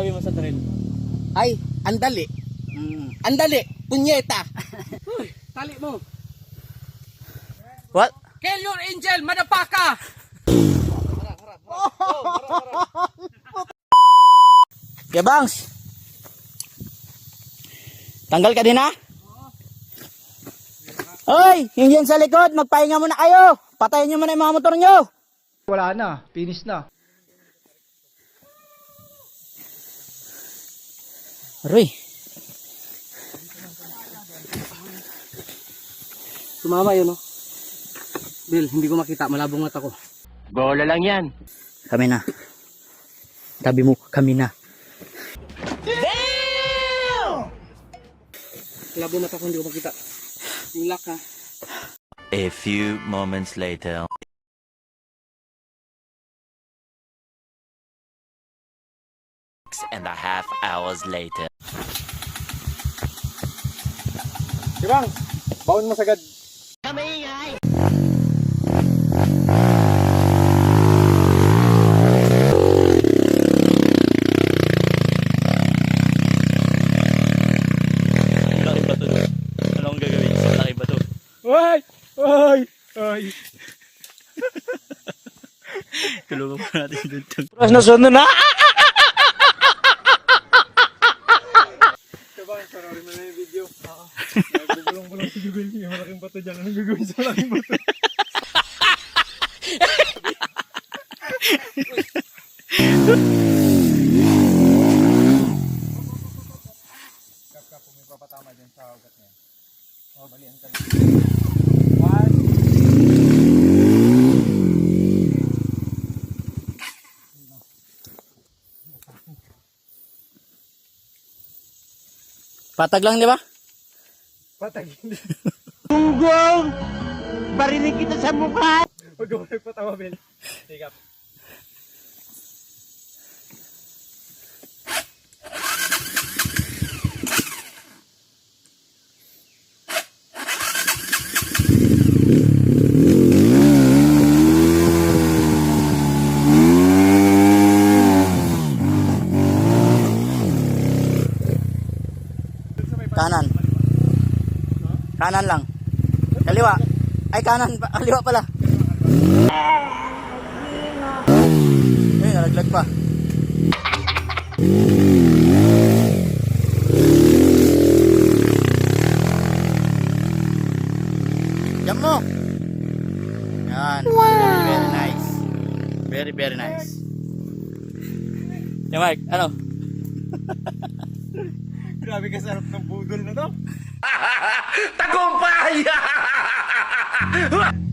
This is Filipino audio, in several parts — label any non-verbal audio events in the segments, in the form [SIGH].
masasabi mo sa trail? Ay, andali. Mm. Andali, punyeta. [LAUGHS] Tali mo. What? Kill your angel, madapaka! Yabangs. Tanggal ka din ha? Hoy, yung yan sa likod, magpahinga muna kayo. Patayin nyo muna yung mga motor nyo. Wala na, finish na. Aroy, Sumama yun, no? Bill, hindi ko makita. Malabong mata ko. Bola lang yan. kami na. Sabi mo, kami na. Malabong mata ko, hindi ko makita. Yung lock, ha? A few moments later. Six and a half hours later. Ibang, baon mo sagad. Laki ba to? Anong gagawin sa laki ba to? Uy! Uy! Uy! Tulungan mo natin dun. Terus na sunod na. Ibang, panoorin mo na yung video. Oo. Nagugulong-gulong si Jubil. Bato dyan. Anong gagawin sa malaking bato? Kap, kap, kung may papatama dyan sa ugat niya. Oh, balian ka. One. Patag lang, di ba? Patag. [LAUGHS] Tunggong! Barinig kita sa mukha! Huwag mo nagpatawa, Ben. Take up. Kanan. Kanan lang. Ay, kanan. Kaliwa pala. Ay, nalaglag pa. Jam mo. Yan. Very, very nice. Very, very nice. Yan, Mark. Ano? Grabe ka sarap ng budol na to. [LAUGHS] [LAUGHS]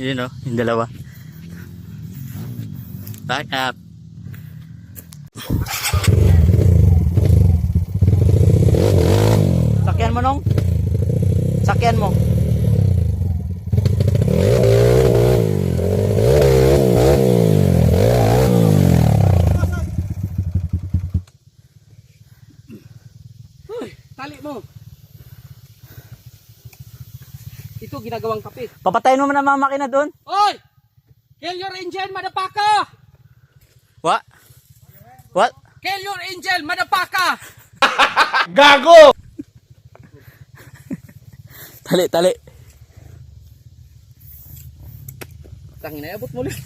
Yun o, yung dalawa. Back up. Sakyan mo nung. Sakyan mo. Uy, tali mo. Ito, ginagawang kape. Papatayin mo ang mga makina doon. Oy! Kill your angel, madapaka! What? What? Kill your angel, madapaka! [LAUGHS] Tali, tali. Tangin na, abot mo ulit. [LAUGHS]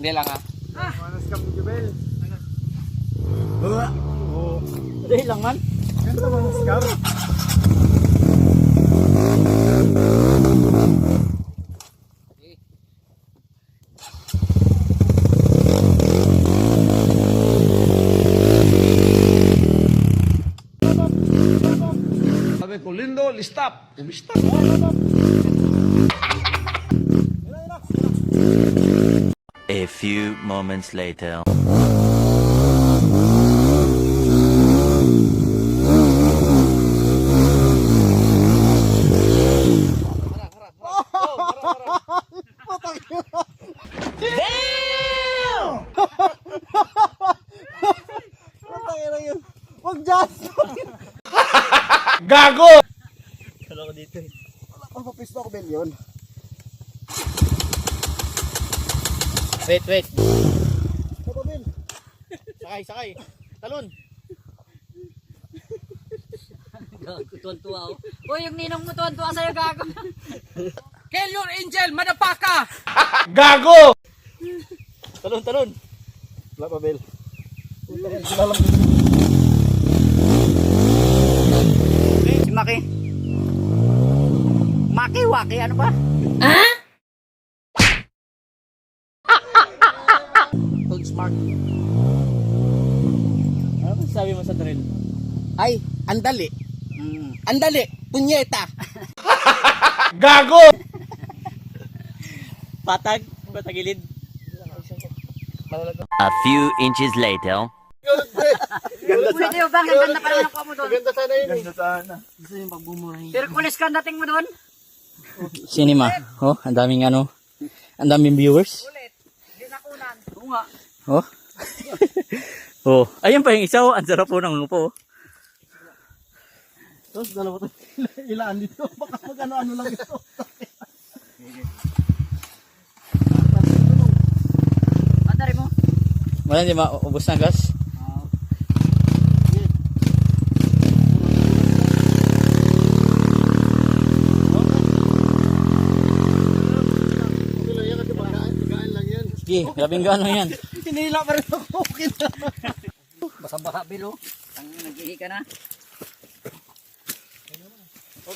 Hindi lang ah. Ah! Manas ka mo, Jubel. Ano? Oo. Dahil lang man. Ganito manas ka. Sabi ko, Lindo, listap. Moments later. Gago! Kala ko dito eh. Ang papisto ko, Ben, yun. Wait, wait. Sakay, sakay. Talon. Gago, tuwan-tuwa ako. Uy, yung ninong mo tuwan-tuwa sa'yo, gago. [LAUGHS] Kill your angel, madapaka! [LAUGHS] Gago! Talon, talon. Wala pa, Bel. Si Maki. Maki, Waki, ano ba? Andali. Mm. Andali, punyeta. Gago! [LAUGHS] Patag, patagilid. A few inches later. Pwede mo bang? Ang ganda pa naman ang kuha mo doon. Ganda sana yun eh. Gusto yung pagbumurahin. Hercules ka ang dating mo doon. Cinema. Oh, ang daming ano. Ang daming viewers. Oo nga. Oh. [LAUGHS] oh, ayun pa yung isa oh. Ang sarap po ng upo. Oh. Tapos dalawa to. [LAUGHS] Ilaan dito. Baka mag-ano-ano lang ito. Pandari mo. Wala di maubos na gas. Sige, grabing gano yan. [LAUGHS] Hinila pa rin ako. Basa-basa, Bilo. Ang nag-ihi ka na.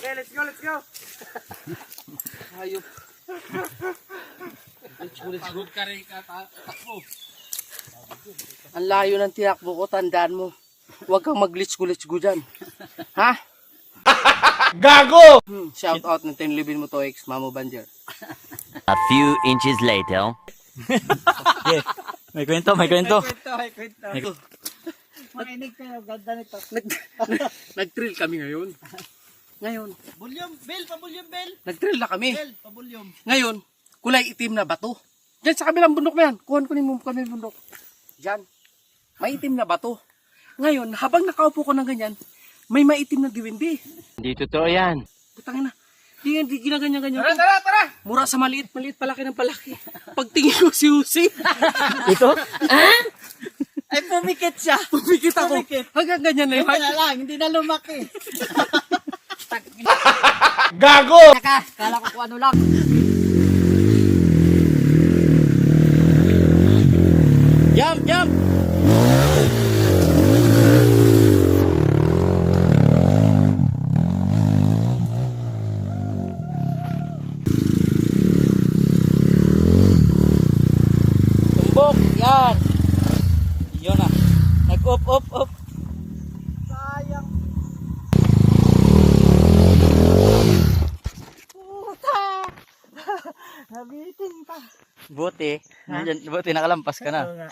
Okay, let's go, let's go. [LAUGHS] Hayop. Pagod ka rin katakbo. Ang layo ng tinakbo ko, tandaan mo. Huwag kang mag-glitch-glitch-go dyan. Ha? [LAUGHS] Gago! Hmm, shout out ng 10 libin mo to ex, Mamo Banjer. A few inches later. Yeah. May kwento, may kwento. Makinig kayo, ganda nito. Nag, [LAUGHS] nag-trail kami ngayon. Ngayon, Bulyom, Bel, pabulyom, Bel. nag-trail na kami. Bel, pabulyom. Ngayon, kulay itim na bato. Diyan sa kabilang bundok na yan. Kuhan ko mo kami bundok. Diyan. May itim na bato. Ngayon, habang nakaupo ko ng ganyan, may maitim na diwindi. Hindi totoo yan. Putangin na. Di, di ginaganyan-ganyan. Tara, tara, tara! Mura sa maliit, maliit, palaki ng palaki. Pagtingin ko si Usi. [LAUGHS] Ito? Ay, pumikit siya. Pumikit ako. Hanggang ganyan na yun. Kaya lang, hindi na lumaki. [LAUGHS] [LAUGHS] Gago! Saka, kala ko kung ano lang. Jump, jump! Tumbok, yan. Yun na. Nag-up, up, up. Buti. Nandyan, buti nakalampas ka na.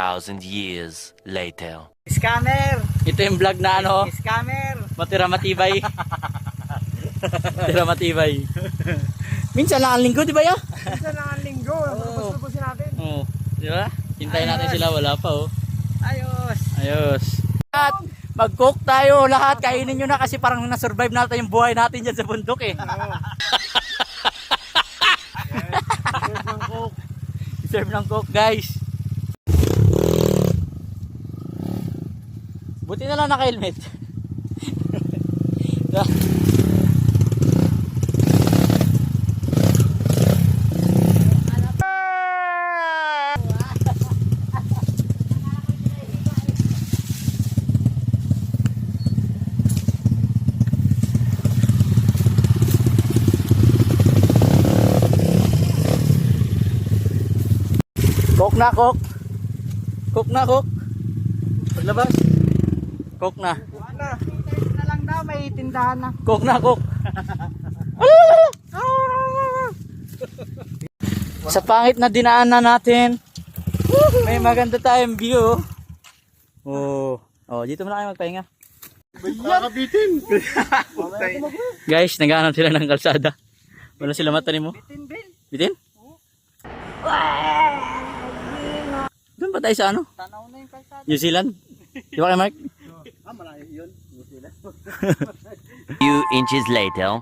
2,000 years later. Scammer! Ito yung vlog na ano? Scammer! Matira matibay. Matira matibay. Minsan lang ang linggo, di ba ya? Minsan lang ang linggo. Oh. Lubos-lubosin natin. Oo. Oh. Di ba? Hintayin natin sila. Wala pa oh. Ayos. Ayos. At mag-cook tayo lahat. Kainin nyo na kasi parang na-survive natin yung buhay natin dyan sa bundok eh. [LAUGHS] Serve ng cook. Serve ng cook guys. Buti na lang naka-helmet. [LAUGHS] Kok na kok. Kok na kok. Paglabas. Cook na. na lang daw, may tindahan na. Cook na, cook. [LAUGHS] Sa pangit na dinaanan natin, may maganda tayong view. Oh, oh dito muna kayo magpahinga. Kakabitin. [LAUGHS] Guys, naghahanap sila ng kalsada. Wala sila matanim mo. Bitin, Bill. Bitin? Doon ba tayo sa ano? Tanaw na yung kalsada. New Zealand? Di ba kay Mark? [LAUGHS] Few inches later.